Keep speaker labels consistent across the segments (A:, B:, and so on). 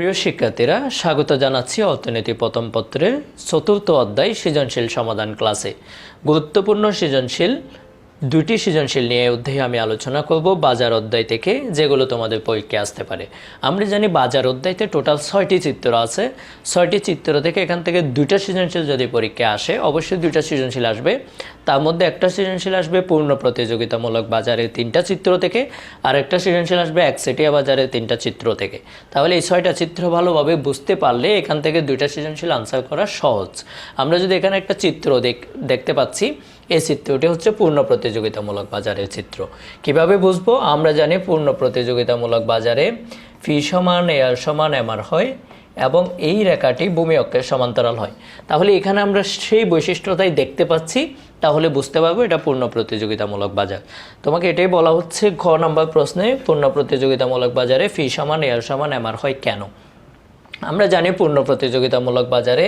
A: প্রিয় শিক্ষার্থীরা স্বাগত জানাচ্ছি অর্থনীতি প্রথম পত্রের চতুর্থ অধ্যায় সৃজনশীল সমাধান ক্লাসে। গুরুত্বপূর্ণ সৃজনশীল দুটি সৃজনশীল নিয়ে অধ্যায়ে আমি আলোচনা করব বাজার অধ্যায় থেকে, যেগুলো তোমাদের পরীক্ষায় আসতে পারে। আমরা জানি বাজার অধ্যায়তে টোটাল ছয়টি চিত্র আছে। ছয়টি চিত্র থেকে এখান থেকে দুইটা সৃজনশীল যদি পরীক্ষায় আসে, অবশ্যই দুইটা সৃজনশীল আসবে। তার মধ্যে একটা সৃজনশীল আসবে পূর্ণ প্রতিযোগিতামূলক বাজারে তিনটা চিত্র থেকে, আর একটা সৃজনশীল আসবে একচেটিয়া বাজারে তিনটা চিত্র থেকে। তাহলে এই ছয়টা চিত্র ভালোভাবে বুঝতে পারলে এখান থেকে দুইটা সৃজনশীল আনসার করা সহজ। আমরা যদি এখানে একটা চিত্র দেখ- দেখতে পাচ্ছি এই চিত্রটি হচ্ছে পূর্ণ প্রতিযোগিতামূলক বাজারের চিত্র। কীভাবে বুঝব? আমরা জানি পূর্ণ প্রতিযোগিতামূলক বাজারে ফি সমান, এয়ার সমান, এমআর হয় এবং এই রেখাটি ভূমি অক্ষের সমান্তরাল হয়। তাহলে এখানে আমরা সেই বৈশিষ্ট্যটাই দেখতে পাচ্ছি, তাহলে বুঝতে পারব এটা পূর্ণ প্রতিযোগিতামূলক বাজার। তোমাকে এটাই বলা হচ্ছে ঘ নম্বর প্রশ্নে, পূর্ণ প্রতিযোগিতামূলক বাজারে ফি সমান, এয়ার সমান, এমআর হয় কেন? আমরা জানি পূর্ণ প্রতিযোগিতামূলক বাজারে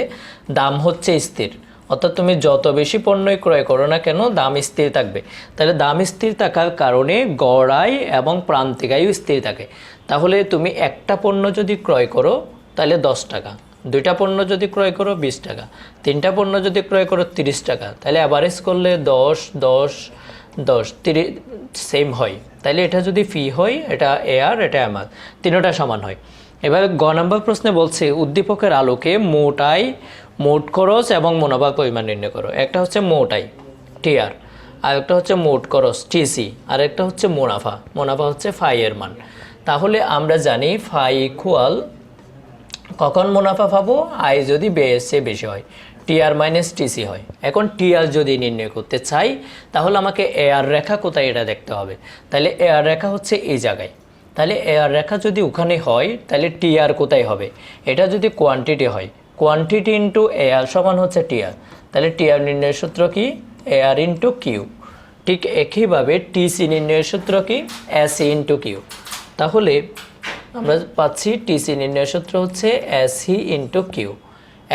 A: দাম হচ্ছে স্থির। অর্থাৎ তুমি যত বেশি পণ্যই ক্রয় করো না কেন, দাম স্থির থাকবে। তাহলে দাম স্থির থাকার কারণে গড় আয় এবং প্রান্তিক আয়ও স্থির থাকে। তাহলে তুমি একটা পণ্য যদি ক্রয় করো, তাহলে দশ টাকা। দুইটা পণ্য যদি ক্রয় করো, বিশ টাকা। তিনটা পণ্য যদি ক্রয় করো, তিরিশ টাকা। তাহলে অ্যাভারেজ করলে দশ দশ দশ, তিরিশ সেম হয়। তাহলে এটা যদি ফি হয়, এটা এয়ার এটা এমার তিনোটা সমান হয়। এবার গ নম্বর প্রশ্নে বলছে, উদ্দীপকের আলোকে মোট আয় মোট খরচ এবং মুনাফার পরিমাণ নির্ণয় করো। একটা হচ্ছে মোট আয় টিআর, আর একটা হচ্ছে মোট খরচ, টিসি, আর একটা হচ্ছে মুনাফা। মুনাফা হচ্ছে ফাই এর মান। তাহলে আমরা জানি ফাই ইকুয়াল কখন মুনাফা পাবো? আয় যদি বেয়ের চেয়ে বেশি হয়, টিআর মাইনাস টিসি হয়। এখন টিআর যদি নির্ণয় করতে চাই, তাহলে আমাকে এআর রেখা কোথায় এটা দেখতে হবে? তাহলে এআর রেখা হচ্ছে এই জায়গায়। তাহলে এআর রেখা যদি ওখানে হয়, তাহলে টিআর কোথায় হবে? এটা যদি কোয়ান্টিটি হয় কোয়ান্টিটি ইন্টু এআর সমান হচ্ছে টিআর তাহলে টিআর নির্ণয়ের সূত্র কি? এআর ইন্টু কিউ ঠিক একইভাবে টিসি নির্ণয়ের সূত্র কি? এস ইন্টু কিউ তাহলে আমরা পাচ্ছি টিসি নির্ণয়ের সূত্র হচ্ছে এসি ইন্টু কিউ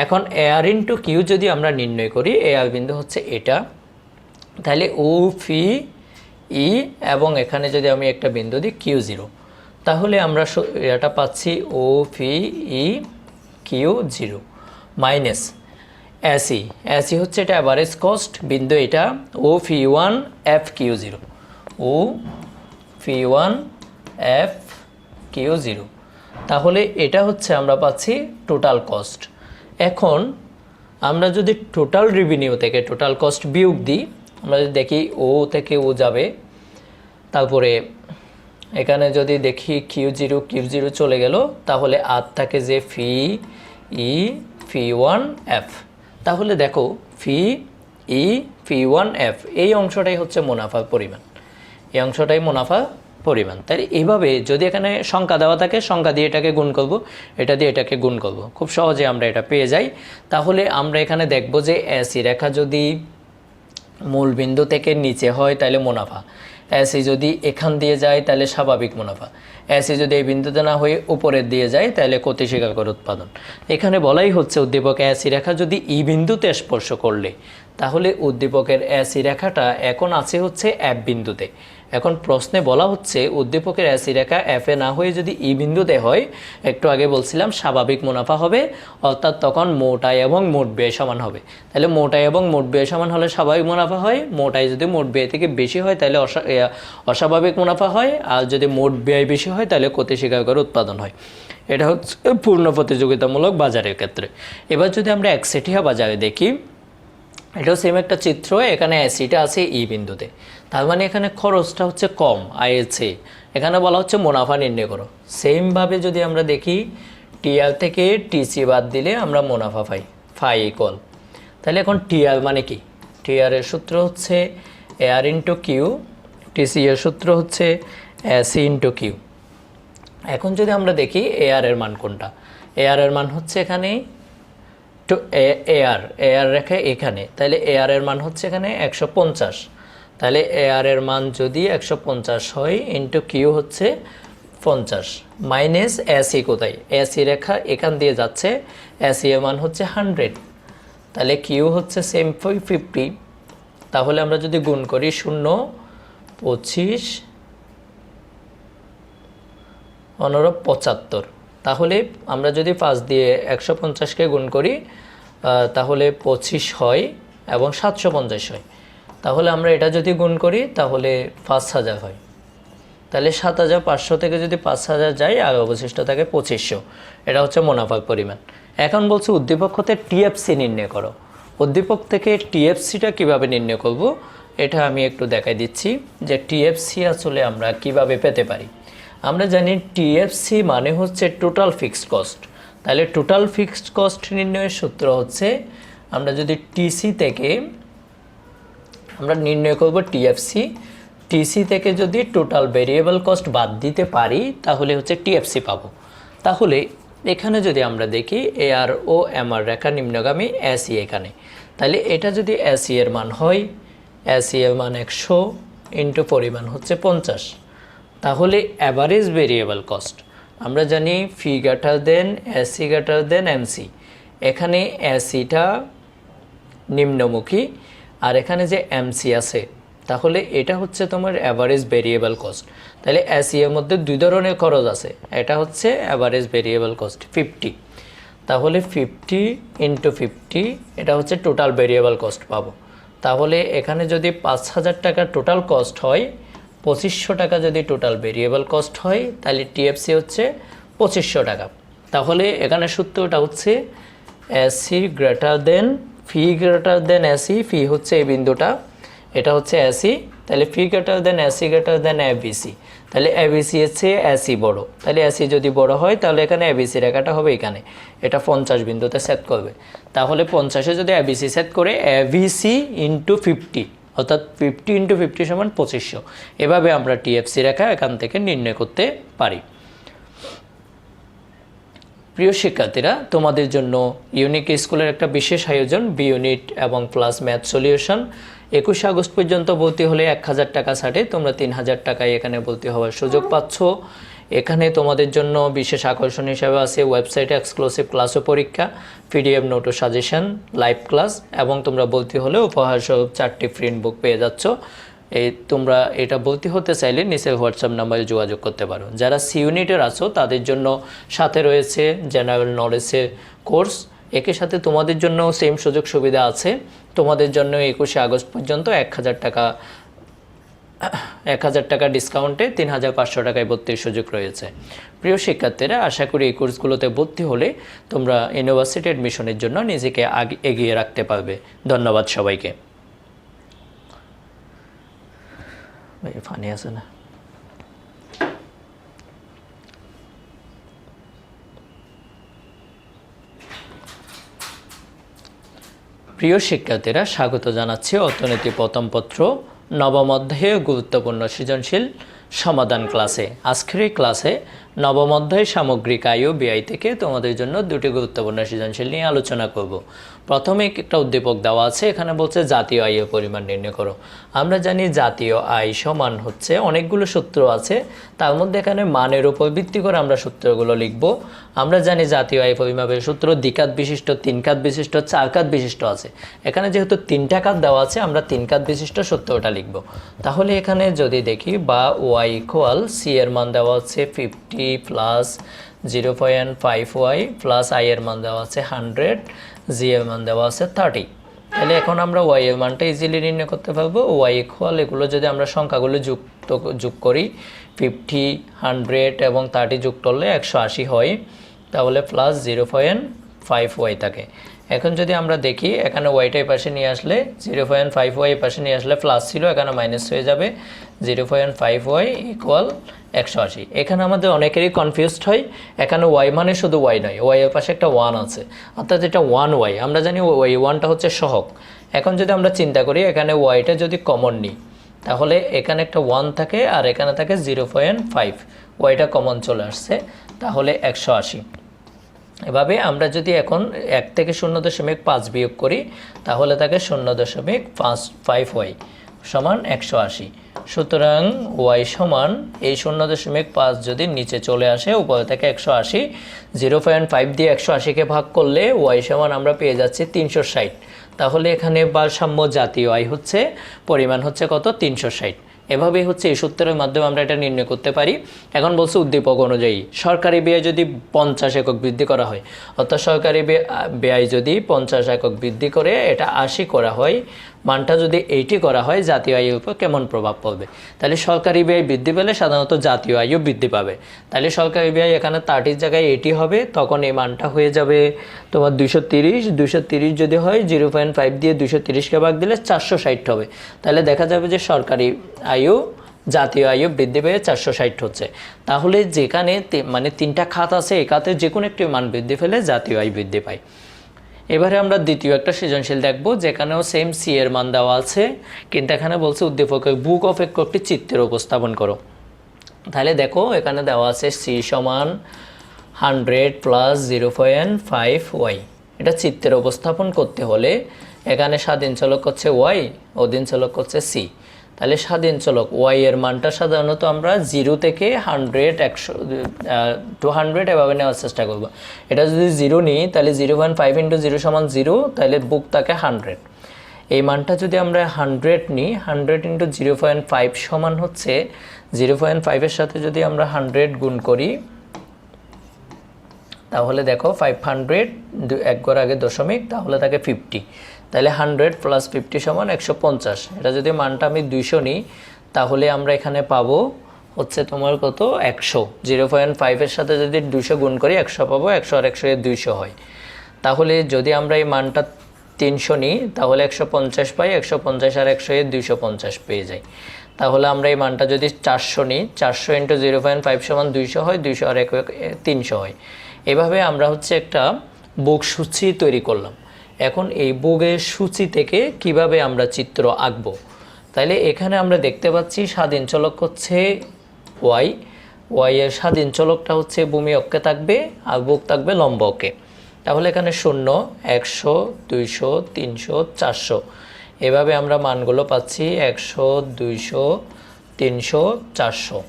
A: এখন এআর ইন্টু কিউ যদি আমরা নির্ণয় করি এআর বিন্দু হচ্ছে এটা। তাহলে ও ফি ই এবং এখানে যদি আমি একটা বিন্দু দিই কিউ জিরো তাহলে আমরা এটা পাচ্ছি O P E Q zero minus AC AC হচ্ছে এটা অ্যাভারেজ কস্ট বিন্দু এটা O P one F Q zero O P one F Q zero তাহলে এটা হচ্ছে আমরা পাচ্ছি টোটাল কস্ট এখন আমরা যদি টোটাল রেভিনিউ থেকে টোটাল কস্ট বিয়োগ দিই, আমরা যদি দেখি ও থেকে ও যাবে, তারপরে এখানে যদি দেখি কিউ জিরো কিউ জিরো চলে গেল, তাহলে আর থাকে যে ফি ই ফি ওয়ান এফ তাহলে দেখো ফি ই ফি ওয়ান এফ এই অংশটাই হচ্ছে মুনাফার পরিমাণ। এই অংশটাই মুনাফা পরিমাণ। তাই এইভাবে যদি এখানে সংখ্যা দেওয়া থাকে, সংখ্যা দিয়ে এটাকে গুণ করব, এটা দিয়ে এটাকে গুণ করব। খুব সহজে আমরা এটা পেয়ে যাই। তাহলে আমরা এখানে দেখব যে এসি রেখা যদি মূল বিন্দু থেকে নিচে হয়, তাহলে মুনাফা। এসি যদি এখান দিয়ে যায়, তাহলে স্বাভাবিক মুনাফা। এসে যদি এই বিন্দুতে না হয়ে উপরের দিয়ে যায়, তাহলে স্বীকার উৎপাদন। এখানে বলাই হচ্ছে উদ্দীপক অ্যাসি রেখা যদি ই বিন্দুতে স্পর্শ করলে, তাহলে উদ্দীপকের অ্যাসি রেখাটা এখন আছে হচ্ছে এফ বিন্দুতে। এখন প্রশ্নে বলা হচ্ছে, উদ্দীপকের এসি রেখা এফে না হয়ে যদি ই বিন্দুতে হয়, একটু আগে বলছিলাম স্বাভাবিক মুনাফা হবে, অর্থাৎ তখন মোট আয় এবং মোট ব্যয় সমান হবে। তাহলে মোট আয় এবং মোট ব্যয় সমান হলে স্বাভাবিক মুনাফা হয় মোট আয় যদি মোট ব্যয় থেকে বেশি হয় তাহলে অসা- অস্বাভাবিক মুনাফা হয়, আর যদি মোট ব্যয় বেশি হয় তাহলে ক্ষতি স্বীকার করে উৎপাদন হয়। এটা হচ্ছে পূর্ণ প্রতিযোগিতামূলক বাজারের ক্ষেত্রে। এবার যদি আমরা একসেটিয়া বাজারে দেখি, এটাও সেম একটা চিত্র, এখানে অ্যাসিটা আছে ই বিন্দুতে। তার মানে এখানে খরচটা হচ্ছে কম, আয়ের চেয়ে। এখানে বলা হচ্ছে মুনাফা নির্ণয় করো। সেমভাবে যদি আমরা দেখি টিআর থেকে টিসি বাদ দিলে আমরা মুনাফা পাই, ফাই ইকল তাহলে এখন টিআর মানে কি? টিআর এর সূত্র হচ্ছে এয়ার ইন্টু কিউ টিসি এর সূত্র হচ্ছে এসি ইন্টু কিউ এখন যদি আমরা দেখি এআর এর মান কোনটা? এআর এর মান হচ্ছে এখানে টু এআর এআর রেখে এখানে তাহলে এআর এর মান হচ্ছে এখানে একশো পঞ্চাশ। তাহলে এআর এর মান যদি একশো পঞ্চাশ হয় ইন্টু কিউ হচ্ছে পঞ্চাশ। মাইনাস এসি কোথায়? এসি রেখা এখান দিয়ে যাচ্ছে এসি এর মান হচ্ছে হান্ড্রেড তাহলে কিউ হচ্ছে সেম ফিফটি তাহলে আমরা যদি গুণ করি শূন্য, পঁচিশ পনেরো পঁচাত্তর। তাহলে আমরা যদি পাঁচ দিয়ে একশো পঞ্চাশকে গুণ করি তাহলে পঁচিশ হয় এবং সাতশো পঞ্চাশ হয়। তাহলে আমরা এটা যদি গুণ করি, তাহলে পাঁচ হাজার হয়। তাহলে সাত হাজার পাঁচশো থেকে যদি পাঁচ হাজার যায়, আর অবশিষ্ট থাকে পঁচিশশো। এটা হচ্ছে মুনাফার পরিমাণ। এখন বলছে উদ্দীপক হতে টিএফসি নির্ণয় করো। উদ্দীপক থেকে টিএফসিটা কীভাবে নির্ণয় করব? এটা আমি একটু দেখাই দিচ্ছি যে টিএফসি আসলে আমরা কীভাবে পেতে পারি। আমরা জানি টিএফসি মানে হচ্ছে টোটাল ফিক্সড কস্ট তাহলে টোটাল ফিক্সড কস্ট নির্ণয়ের সূত্র হচ্ছে, আমরা যদি টিসি থেকে আমরা নির্ণয় করব টিএফসি টিসি থেকে যদি টোটাল ভেরিয়েবল কস্ট বাদ দিতে পারি, তাহলে হচ্ছে টিএফসি পাবো। তাহলে এখানে যদি আমরা দেখি এ আর ও এম আর রেখা, নিম্নগামী এসি এখানে। তাহলে এটা যদি এসি এর মান হয় এসি এর মান একশো ইন্টু পরিমাণ হচ্ছে পঞ্চাশ। তাহলে অ্যাভারেজ ভেরিয়েবল কস্ট আমরা জানি ফি গ্যাটার দেন এসি গ্যাটার দেন এমসি এখানে এসিটা নিম্নমুখী আর এখানে যে এমসি আছে, তাহলে এটা হচ্ছে তোমার অ্যাভারেজ ভেরিয়েবল কস্ট তাহলে এসি এর মধ্যে দুই ধরনের খরচ আছে। এটা হচ্ছে অ্যাভারেজ ভেরিয়েবল কস্ট ফিফটি তাহলে ফিফটি ইন্টু ফিফটি এটা হচ্ছে টোটাল ভেরিয়েবল কস্ট পাবো। তাহলে এখানে যদি পাঁচ হাজার টাকা টোটাল কস্ট হয়, পঁচিশশো টাকা যদি টোটাল ভেরিয়েবল কস্ট হয়, তাহলে টিএফসি হচ্ছে পঁচিশশো টাকা। তাহলে এখানে সূত্রটা হচ্ছে AC greater than P greater than AC P হচ্ছে এই বিন্দুটা, এটা হচ্ছে এসি তাহলে P greater than AC greater than ABC তাহলে এবিসি হচ্ছে এসি বড়। তাহলে এসি যদি বড় হয়, তাহলে এখানে এবিসি রেখাটা হবে এখানে, এটা পঞ্চাশ বিন্দুতে সেট করবে। তাহলে পঞ্চাশে যদি এবিসি সেট করে এবিসি ইন্টু ফিফটি অর্থাৎ ফিফটি ইন্টু ফিফটি সমান পঁচিশশো, এভাবে আমরা টিএফসি রেখা এখান থেকে নির্ণয় করতে পারি। প্রিয় শিক্ষার্থীরা, তোমাদের জন্য ইউনিক স্কুলের একটা বিশেষ আয়োজন বি ইউনিট এবং প্লাস ম্যাথ সলিউশন একুশে আগস্ট পর্যন্ত ভর্তি হলে এক হাজার টাকা ছাড়ে, তোমরা তিন হাজার টাকায় এখানে ভর্তি হওয়ার সুযোগ পাচ্ছ। এখানে তোমাদের জন্য বিশেষ আকর্ষণ হিসাবে আছে ওয়েবসাইটে এক্সক্লুসিভ ক্লাস ও পরীক্ষা পিডিএফ নোট ও সাজেশন লাইভ ক্লাস এবং তোমরা ভর্তি হলে উপহার স্বরূপ চারটি প্রিন্ট বুক পেয়ে যাচ্ছ। এই তোমরা এটা ভর্তি হতে চাইলে নিচের হোয়াটসঅ্যাপ নাম্বারে যোগাযোগ করতে পারো। যারা সি ইউনিটের আছো, তাদের জন্য সাথে রয়েছে জেনারেল নলেজের কোর্স একই সাথে তোমাদের জন্য সেম সুযোগ সুবিধা আছে। তোমাদের জন্য একুশে আগস্ট পর্যন্ত এক হাজার টাকা, এক হাজার টাকা ডিসকাউন্টে তিন হাজার পাঁচশো টাকায় ভর্তির সুযোগ রয়েছে। প্রিয় শিক্ষার্থীরা, আশা করি এই কোর্সগুলোতে ভর্তি হলে তোমরা ইউনিভার্সিটি অ্যাডমিশনের জন্য নিজেকে আগে এগিয়ে রাখতে পারবে। ধন্যবাদ সবাইকে। ভাই ফানি আছে না প্রিয় শিক্ষার্থীরা, স্বাগত জানাচ্ছি অর্থনীতি প্রথম পত্র, নবম অধ্যায়ে গুরুত্বপূর্ণ সৃজনশীল সমাধান ক্লাসে। আজকের ক্লাসে নবম অধ্যায় সামগ্রিক আয় ব্যয় থেকে তোমাদের জন্য দুটি গুরুত্বপূর্ণ সৃজনশীল নিয়ে আলোচনা করব। প্রথমে একটা উদ্দীপক দেওয়া আছে, এখানে বলছে জাতীয় আয়ের পরিমাণ নির্ণয় করো। আমরা জানি জাতীয় আয় সমান হচ্ছে অনেকগুলো সূত্র আছে, তার মধ্যে এখানে মানের উপর ভিত্তি করে আমরা সূত্রগুলো লিখব। আমরা জানি জাতীয় আয় পরিমাপের সূত্র দ্বিকাত বিশিষ্ট তিন কাত বিশিষ্ট চার কাত বিশিষ্ট আছে। এখানে যেহেতু তিনটা কাত দেওয়া আছে, আমরা তিন কাত বিশিষ্ট সূত্রটা লিখব। তাহলে এখানে যদি দেখি বা ওয়াই ইকুয়াল সি এর মান দেওয়া আছে fifty plus zero point five Y plus I এর মান দেওয়া আছে হান্ড্রেড জি এর মান দেওয়া আছে থার্টি তাহলে এখন আমরা ওয়াই এর মানটা ইজিলি নির্ণয় করতে পারব। ওয়াই ইকুয়াল এগুলো যদি আমরা সংখ্যাগুলো যুক্ত, যোগ করি ফিফটি হান্ড্রেড এবং থার্টি যোগ করলে একশো আশি হয়। তাহলে plus zero point five Y থাকে। এখন যদি আমরা দেখি, এখানে ওয়াইটা পাশে নিয়ে আসলে, জিরো পয়েন্ট ফাইভ ওয়াই পাশে নিয়ে আসলে প্লাস ছিল, এখানে মাইনাস হয়ে যাবে। Zero point five Y equal একশো আশি। এখানে আমাদের অনেকেরই কনফিউজড হয়, এখানে ওয়াই মানে শুধু ওয়াই নয় ওয়াই এর পাশে একটা ওয়ান আছে। অর্থাৎ এটা ওয়ান ওয়াই আমরা জানি ওয়াই ওয়ানটা হচ্ছে সহক এখন যদি আমরা চিন্তা করি, এখানে ওয়াইটা যদি কমন নিই, তাহলে এখানে একটা ওয়ান থাকে আর এখানে থাকে জিরো পয়েন্ট ফাইভ। ওয়াইটা কমন চলে আসছে, তাহলে একশো আশি। এভাবে আমরা যদি এখন এক থেকে শূন্য দশমিক পাঁচ বিয়োগ করি, তাহলে থাকে শূন্য দশমিক পাঁচ ফাইভ ওয়াই সমান একশো আশি। সুতরাং ওয়াই সমান এই শূন্য দশমিক পাঁচ যদি নিচে চলে আসে, উপরে থেকে একশো আশি জিরো পয়েন্ট ফাইভ দিয়ে একশো আশিকে ভাগ করলে ওয়াই সমান আমরা পেয়ে যাচ্ছি তিনশো ষাট। তাহলে এখানে ভারসাম্য জাতীয় আয় হচ্ছে, পরিমাণ হচ্ছে কত? তিনশো ষাট। এভাবেই হচ্ছে এই সূত্রের মাধ্যমে আমরা এটা নির্ণয় করতে পারি। এখন বলছে উদ্দীপক অনুযায়ী, সরকারি ব্যয় যদি পঞ্চাশ একক বৃদ্ধি করা হয়, অর্থাৎ সরকারি ব্যয়- ব্যয় যদি পঞ্চাশ একক বৃদ্ধি করে, এটা আশি করা হয় মানটা যদি এইটি করা হয়, জাতীয় আয়ের উপর কেমন প্রভাব পড়বে? তাহলে সরকারি ব্যয় বৃদ্ধি পেলে সাধারণত জাতীয় আয়ও বৃদ্ধি পাবে। তাহলে সরকারি ব্যয় এখানে থার্টির জায়গায় এইটি হবে, তখন এই মানটা হয়ে যাবে তোমার দুশো তিরিশ। দুশো তিরিশ যদি হয় জিরো পয়েন্ট ফাইভ দিয়ে দুশো তিরিশকে ভাগ দিলে চারশো ষাট হবে। তাহলে দেখা যাবে যে সরকারি আয়ু জাতীয় আয়ু বৃদ্ধি পেয়ে চারশো ষাট হচ্ছে। তাহলে যেখানে মানে তিনটা খাত আছে এই খাতে যে কোনো একটি মান বৃদ্ধি পেলে জাতীয় আয় বৃদ্ধি পায়। এবারে আমরা দ্বিতীয় একটা সৃজনশীল দেখব, যেখানেও সেম সি এর মান দেওয়া আছে, কিন্তু এখানে বলছে উদ্দীপকে বুক অফ একটি চিত্রের উপস্থাপন করো। তাহলে দেখো, এখানে দেওয়া আছে সি সমান hundred plus zero point five Y এটা চিত্রের উপস্থাপন করতে হলে এখানে স্বাধীন চলক হচ্ছে ওয়াই অধীন চলক হচ্ছে সি তাহলে স্বাধীন চলক ওয়াই এর মানটা সাধারণত আমরা জিরো থেকে হান্ড্রেড একশো টু হান্ড্রেড এভাবে নেওয়ার চেষ্টা করব। এটা যদি জিরো নিই, তাহলে zero point five into zero সমান জিরো তাহলে বুক থাকে হান্ড্রেড এই মানটা যদি আমরা হান্ড্রেড নিই hundred into zero point five সমান হচ্ছে জিরো পয়েন্ট ফাইভের সাথে যদি আমরা হান্ড্রেড গুণ করি, তাহলে দেখো ফাইভ হান্ড্রেড এক ঘর আগে দশমিক, তাহলে তাকে ফিফটি তাহলে হান্ড্রেড প্লাস ফিফটি সমান একশো পঞ্চাশ। এটা যদি মানটা আমি দুইশো নিই, তাহলে আমরা এখানে পাবো হচ্ছে তোমার কত? একশো। জিরো পয়েন্ট ফাইভের সাথে যদি দুশো গুণ করি, একশো পাবো, একশো আর একশো দুইশো হয়। তাহলে যদি আমরা এই মানটা তিনশো নিই, তাহলে একশো পঞ্চাশ পাই, একশো পঞ্চাশ আর একশো এর দুইশো পঞ্চাশ পেয়ে যাই। তাহলে আমরা এই মানটা যদি চারশো নিই, চারশো ইন্টু জিরো পয়েন্ট ফাইভ সমান দুইশো হয়, দুইশো আর এক, তিনশো হয়। এভাবে আমরা হচ্ছে একটা বুক সূচি তৈরি করলাম। এখন এই বুকের সূচি থেকে কীভাবে আমরা চিত্র আঁকবো? তাইলে এখানে আমরা দেখতে পাচ্ছি স্বাধীন চলক হচ্ছে ওয়াই। ওয়াই এর স্বাধীন চলকটা হচ্ছে ভূমি অক্ষে থাকবে আর বুক থাকবে লম্ব অক্ষে। তাহলে এখানে শূন্য, একশো, দুইশো, তিনশো, চারশো। এভাবে আমরা মানগুলো পাচ্ছি, একশো, দুইশো, তিনশো, চারশো।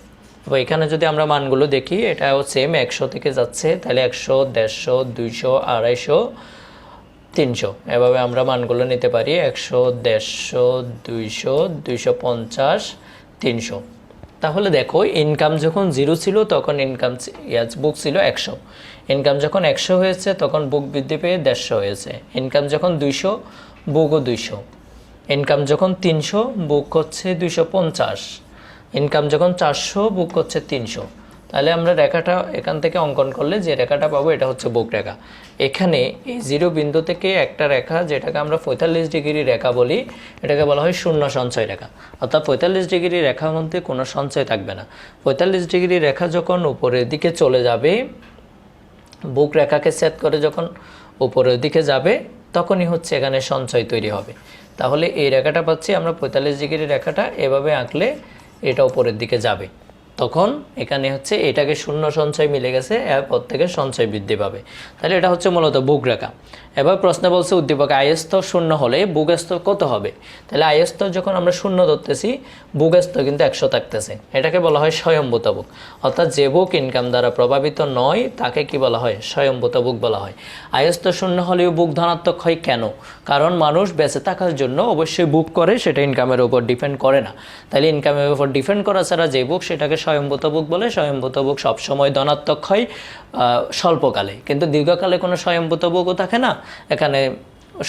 A: তো এখানে যদি আমরা মানগুলো দেখি, এটাও সেম একশো থেকে যাচ্ছে। তাহলে একশো, দেড়শো, দুইশো, আড়াইশো তিনশো। এভাবে আমরা মানগুলো নিতে পারি একশো, দেড়শো, দুইশো দুইশো পঞ্চাশ, তিনশো। তাহলে দেখো ইনকাম যখন জিরো ছিল, তখন ইনকাম ইয়াজ বুক ছিল একশো। ইনকাম যখন একশো হয়েছে, তখন বুক বৃদ্ধি পেয়ে দেড়শো হয়েছে। ইনকাম যখন দুইশো বুকও দুইশো। ইনকাম যখন তিনশো বুক হচ্ছে দুইশো পঞ্চাশ। ইনকাম যখন চারশো বুক হচ্ছে তিনশো। তাহলে আমরা রেখাটা এখান থেকে অঙ্কন করলে যে রেখাটা পাবো এটা হচ্ছে বুক রেখা। এখানে এই জিরো বিন্দু থেকে একটা রেখা যেটাকে আমরা পঁয়তাল্লিশ ডিগ্রি রেখা বলি, এটাকে বলা হয় শূন্য সঞ্চয় রেখা। অর্থাৎ পঁয়তাল্লিশ ডিগ্রি রেখার মধ্যে কোনো সঞ্চয় থাকবে না। পঁয়তাল্লিশ ডিগ্রি রেখা যখন উপরের দিকে চলে যাবে, বুক রেখাকে সেট করে যখন উপরের দিকে যাবে, তখনই হচ্ছে এখানে সঞ্চয় তৈরি হবে। তাহলে এই রেখাটা পাচ্ছি, আমরা পঁয়তাল্লিশ ডিগ্রি রেখাটা এভাবে আঁকলে এটা উপরের দিকে যাবে। তখন এখানে হচ্ছে এটাকে শূন্য সঞ্চয় মিলে গেছে, এরপর থেকে সঞ্চয় বৃদ্ধি পাবে। তাহলে এটা হচ্ছে মূলত বুক রেখা। এবার প্রশ্নে বলছে, উদ্দীপক আয়স্তর শূন্য হলে বুক স্তর কত হবে? তাহলে আয়স্তর যখন আমরা শূন্য ধরতেছি বুক স্তর কিন্তু একশো থাকতেছে। এটাকে বলা হয় স্বয়ম্ভূত বুক। অর্থাৎ যে বুক ইনকাম দ্বারা প্রভাবিত নয়, তাকে কি বলা হয়? স্বয়ম্ভূত বুক বলা হয়। আয়স্তর শূন্য হলেও বুক ধনাত্মক হয় কেন? কারণ মানুষ বেঁচে থাকার জন্য অবশ্যই বুক করে, সেটা ইনকামের উপর ডিপেন্ড করে না। তাহলে ইনকামের উপর ডিপেন্ড করা ছাড়া যে বুক সেটাকে স্বয়ম্ভূত বুক বলে স্বয়ম্ভূত বুক সবসময় ধনাত্মক হয় স্বল্পকালে। কিন্তু দীর্ঘকালে কোনো স্বয়ম্ভূত বুকও থাকে না, এখানে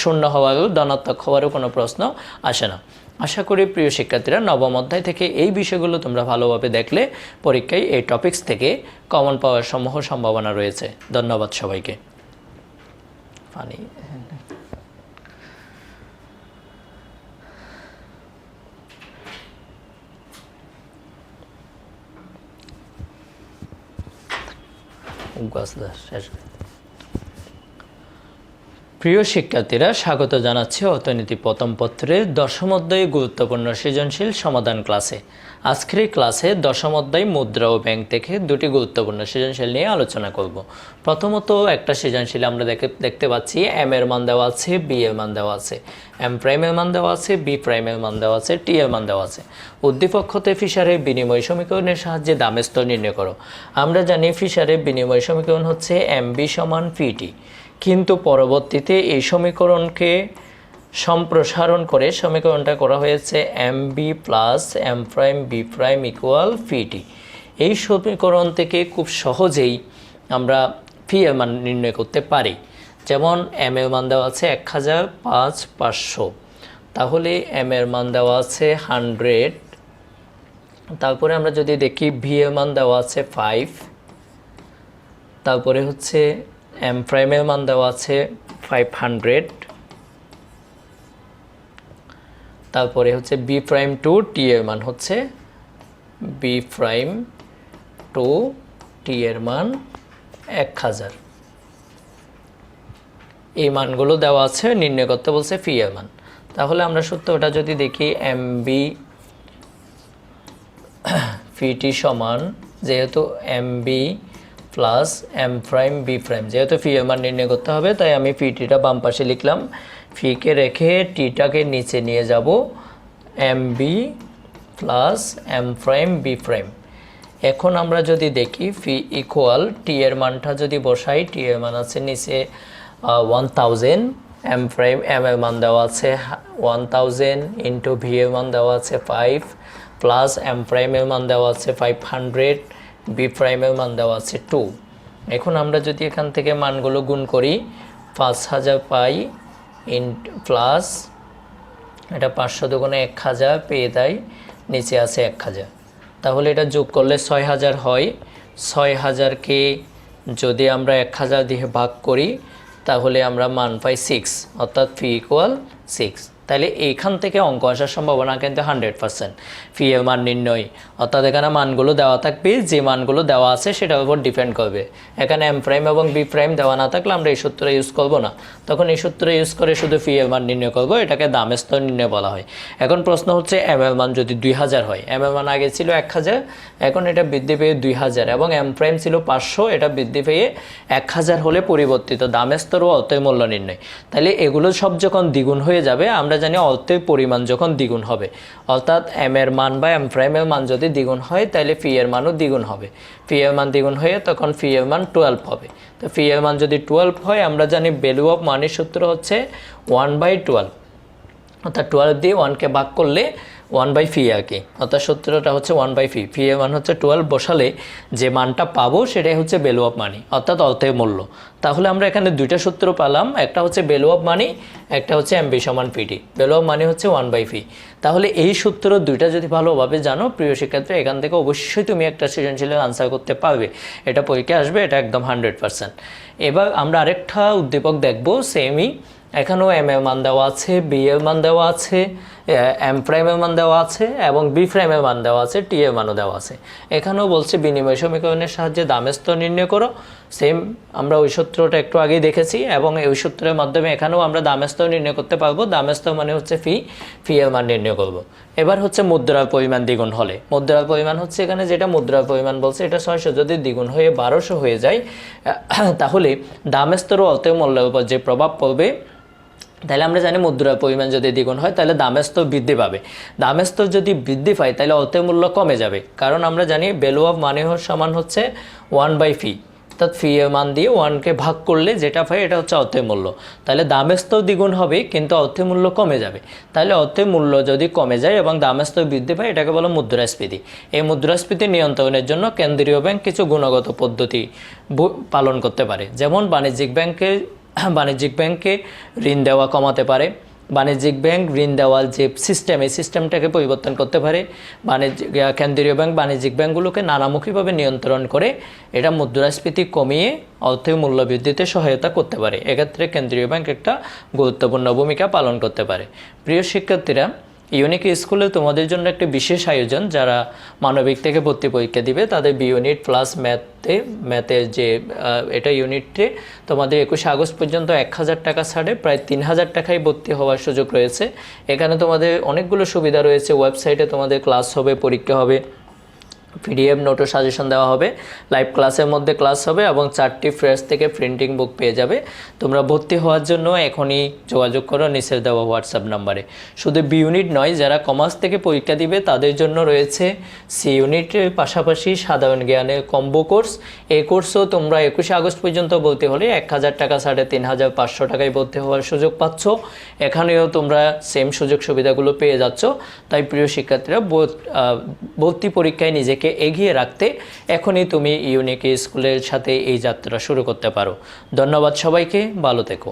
A: শূন্য হওয়ারও, ধনাত্মক হওয়ারও কোনো প্রশ্ন আসে না। আশা করি প্রিয় শিক্ষার্থীরা, নবম অধ্যায় থেকে এই বিষয়গুলো তোমরা ভালোভাবে দেখলে, পরীক্ষায় এই টপিকস থেকে কমন পাওয়ার সমূহ সম্ভাবনা রয়েছে। ধন্যবাদ সবাইকে। ফানি প্রিয় শিক্ষার্থীরা স্বাগত জানাচ্ছি অর্থনীতি প্রথম পত্রের দশম অধ্যায়ে গুরুত্বপূর্ণ সৃজনশীল সমাধান ক্লাসে। আজকের এই ক্লাসে দশম অধ্যায় মুদ্রা ও ব্যাংক থেকে দুটি গুরুত্বপূর্ণ সৃজনশীল নিয়ে আলোচনা করব। প্রথমত একটা সৃজনশীল আমরা দেখে, দেখতে পাচ্ছি এম এর মান দেওয়া আছে বি এর মান দেওয়া আছে। এম প্রাইমের মান দেওয়া আছে বি প্রাইমের মান দেওয়া আছে টি এর মান দেওয়া আছে। উদ্দীপক হতে ফিশারের বিনিময় সমীকরণের সাহায্যে দামের স্তর নির্ণয় করো। আমরা জানি ফিশারের বিনিময় সমীকরণ হচ্ছে এম বি সমান পিটি কিন্তু পরবর্তীতে এই সমীকরণকে সম্প্রসারণ করে সমীকরণটা করা হয়েছে M B plus M prime B prime equal PT এই সমীকরণ থেকে খুব সহজেই আমরা ফি এর মান নির্ণয় করতে পারি। যেমন এম এর মান দেওয়া আছে এক হাজার পাঁচ পাঁচশো। তাহলে এম এর মান দেওয়া আছে হান্ড্রেড। তারপরে আমরা যদি দেখি ভি এর মান দেওয়া আছে ফাইভ তারপরে হচ্ছে এম প্রাইমের মান দেওয়া আছে ফাইভ হান্ড্রেড তারপরে হচ্ছে বি প্রাইম টু টি এর মান হচ্ছে বি প্রাইম টু টি এর মান এক হাজার। এই মানগুলো দেওয়া আছে, নির্ণয় করতে বলছে ফি এর মান। তাহলে আমরা সত্য ওটা যদি দেখি এম বি ফিটি সমান যেহেতু M B plus M prime B prime যেহেতু ফি এর মান নির্ণয় করতে হবে, তাই আমি ফিটিটা বাম পাশে লিখলাম। ফিকে রেখে টিটাকে নিচে নিয়ে যাব। M B plus M prime, B prime. এখন আমরা যদি দেখি, ফি ইকুয়াল টি এর মানটা যদি বসাই, টি এর মান আছে নিচে one thousand, M prime, M এর মান দেওয়া আছে ওয়ান থাউজেন্ড, ইন্টু ভি এর মান দেওয়া আছে ফাইভ, প্লাস এম প্রাইমের মান দেওয়া আছে ফাইভ হান্ড্রেড, বি প্রাইমের মান দেওয়া আছে টু। এখন আমরা যদি এখান থেকে মানগুলো গুণ করি, পাঁচ হাজার পাই ইন প্লাস, এটা পাঁচশো দোকানে এক হাজার, পেয়ে দেয় নিচে আছে এক হাজার। তাহলে এটা যোগ করলে ছয় হাজার হয়। ছয় হাজারকে যদি আমরা এক হাজার দিয়ে ভাগ করি, তাহলে আমরা মান পাই সিক্স অর্থাৎ ফি ইকুয়াল সিক্স তাহলে এইখান থেকে অঙ্ক আসার সম্ভাবনা কিন্তু হান্ড্রেড পার্সেন্ট ফি এর মান নির্ণয় অর্থাৎ এখানে মানগুলো দেওয়া থাকবে, যে মানগুলো দেওয়া আছে সেটার উপর ডিপেন্ড করবে। এখানে এম প্রাইম এবং বি প্রাইম দেওয়া না থাকলে আমরা এই সূত্র ইউজ করব না। তখন এই সূত্র ইউজ করে শুধু ফি এর মান নির্ণয় করব, এটাকে দামের স্তর নির্ণয় বলা হয়। এখন প্রশ্ন হচ্ছে এম এর মান যদি দুই হাজার হয় এম এর মান আগে ছিল এক হাজার, এখন এটা বৃদ্ধি পেয়ে দুই হাজার এবং এম প্রাইম ছিল পাঁচশো, এটা বৃদ্ধি পেয়ে এক হাজার হলে পরিবর্তিত দামের স্তর ও অর্থের মূল্য নির্ণয়। তাহলে এগুলো সব যখন দ্বিগুণ হয়ে যাবে, আমরা জানি অর্থের পরিমাণ যখন দ্বিগুণ হবে। অর্থাৎ এম এর মান বা এম প্রাইমের মান যদি দ্বিগুণ হয় তাহলে ফি এর মানও দ্বিগুণ হবে। ফি এর মান দ্বিগুণ হয়ে তখন ফি এর মান টুয়েলভ হবে। তো ফি এর মান যদি টুয়েলভ হয়, আমরা জানি ভ্যালু অফ মানের সূত্র হচ্ছে ওয়ান বাই টুয়েলভ অর্থাৎ টুয়েলভ দিয়ে ওয়ানকে ভাগ করলে ওয়ান বাই ফি আর কি। অর্থাৎ সূত্রটা হচ্ছে ওয়ান বাই ফি ফি মান হচ্ছে টুয়েলভ বসালে যে মানটা পাবো সেটাই হচ্ছে ভ্যালু অফ মানি অর্থাৎ অর্থের মূল্য। তাহলে আমরা এখানে দুইটা সূত্র পেলাম, একটা হচ্ছে ভ্যালু অফ মানি একটা হচ্ছে এমবি সমান পিটি ভ্যালু অফ মানি হচ্ছে ওয়ান বাই ফি তাহলে এই সূত্র দুইটা যদি ভালোভাবে জানো, প্রিয় শিক্ষার্থী, এখান থেকে অবশ্যই তুমি একটা সৃজনশীলের আনসার করতে পারবে। এটা পরীক্ষায় আসবে, এটা একদম হান্ড্রেড পার্সেন্ট এবার আমরা আরেকটা উদ্দীপক দেখব সেমই এখানেও এম এর মান দেওয়া আছে বি এর মান দেওয়া আছে। এম প্রাইমের মান দেওয়া আছে এবং বি প্রাইমের মান দেওয়া আছে টি এর মানও দেওয়া আছে। এখানেও বলছে বিনিময় সমীকরণের সাহায্যে দামের স্তর নির্ণয় করো। সেম আমরা ওই সূত্রটা একটু আগেই দেখেছি এবং ওই সূত্রের মাধ্যমে এখানেও আমরা দামের স্তর নির্ণয় করতে পারব। দামের স্তর মানে হচ্ছে ফি ফি এর মান নির্ণয় করব। এবার হচ্ছে মুদ্রার পরিমাণ দ্বিগুণ হলে। মুদ্রার পরিমাণ হচ্ছে এখানে যেটা মুদ্রার পরিমাণ বলছে, এটা ছয়শো। যদি দ্বিগুণ হয়ে বারোশো হয়ে যায় তাহলে দামের স্তর ও অর্থের মূল্যের উপর যে প্রভাব পড়বে তাহলে আমরা জানি মুদ্রার পরিমাণ যদি দ্বিগুণ হয়, তাহলে দামের স্তর বৃদ্ধি পাবে। দামের স্তর যদি বৃদ্ধি পায়, তাহলে অর্থের মূল্য কমে যাবে। কারণ আমরা জানি ভ্যালু অফ মানি সমান হচ্ছে ওয়ান বাই ফি অর্থাৎ ফি এর মান দিয়ে ওয়ানকে ভাগ করলে যেটা পাই, এটা হচ্ছে অর্থের মূল্য। তাহলে দামের স্তর দ্বিগুণ হবে, কিন্তু অর্থের মূল্য কমে যাবে। তাহলে অর্থের মূল্য যদি কমে যায় এবং দামের স্তর বৃদ্ধি পায়, এটাকে বলো মুদ্রাস্ফীতি। এই মুদ্রাস্ফীতি নিয়ন্ত্রণের জন্য কেন্দ্রীয় ব্যাংক কিছু গুণগত পদ্ধতি পালন করতে পারে। যেমন বাণিজ্যিক ব্যাংকে বাণিজ্যিক ব্যাংকে ঋণ দেওয়া কমাতে পারে। বাণিজ্যিক ব্যাংক ঋণ দেওয়ার যে সিস্টেম এই সিস্টেমটাকে পরিবর্তন করতে পারে। বাণিজ্যিক কেন্দ্রীয় ব্যাংক বাণিজ্যিক ব্যাংকগুলোকে নানামুখীভাবে নিয়ন্ত্রণ করে এটা মুদ্রাস্ফীতি কমিয়ে অর্থের মূল্য বৃদ্ধিতে সহায়তা করতে পারে। এক্ষেত্রে কেন্দ্রীয় ব্যাংক একটা গুরুত্বপূর্ণ ভূমিকা পালন করতে পারে। প্রিয় শিক্ষার্থীরা ইউনিক স্কুলে তোমাদের জন্য একটি বিশেষ আয়োজন, যারা মানবিক থেকে ভর্তি পরীক্ষা দিবে, তাদের বি ইউনিট প্লাস ম্যাথে ম্যাথের যে এটা ইউনিটে তোমাদের একুশে আগস্ট পর্যন্ত এক হাজার টাকা ছাড়ে, প্রায় তিন হাজার টাকায় ভর্তি হওয়ার সুযোগ রয়েছে। এখানে তোমাদের অনেকগুলো সুবিধা রয়েছে ওয়েবসাইটে তোমাদের ক্লাস হবে, পরীক্ষা হবে। পিডিএফ নোটও সাজেশন দেওয়া হবে। লাইভ ক্লাসের মধ্যে ক্লাস হবে এবং চারটি ফ্রেশ থেকে প্রিন্টিং বুক পেয়ে যাবে। তোমরা ভর্তি হওয়ার জন্য এখনই যোগাযোগ করো নিচের দেওয়া হোয়াটসঅ্যাপ নাম্বারে শুধু বি ইউনিট নয়, যারা কমার্স থেকে পরীক্ষা দিবে, তাদের জন্য রয়েছে সি ইউনিটের পাশাপাশি সাধারণ জ্ঞানের কম্বো কোর্স এই কোর্সও তোমরা একুশে আগস্ট পর্যন্ত বলতে হলে এক হাজার টাকা সাড়ে তিন হাজার পাঁচশো টাকায় ভর্তি হওয়ার সুযোগ পাচ্ছ। এখানেও তোমরা সেম সুযোগ সুবিধাগুলো পেয়ে যাচ্ছ। তাই প্রিয় শিক্ষার্থীরা ভর্তি পরীক্ষায় নিজেকে এগিয়ে রাখতে এখনই তুমি ইউনিক স্কুলের সাথে এই যাত্রা শুরু করতে পারো। ধন্যবাদ সবাইকে, ভালো থেকো।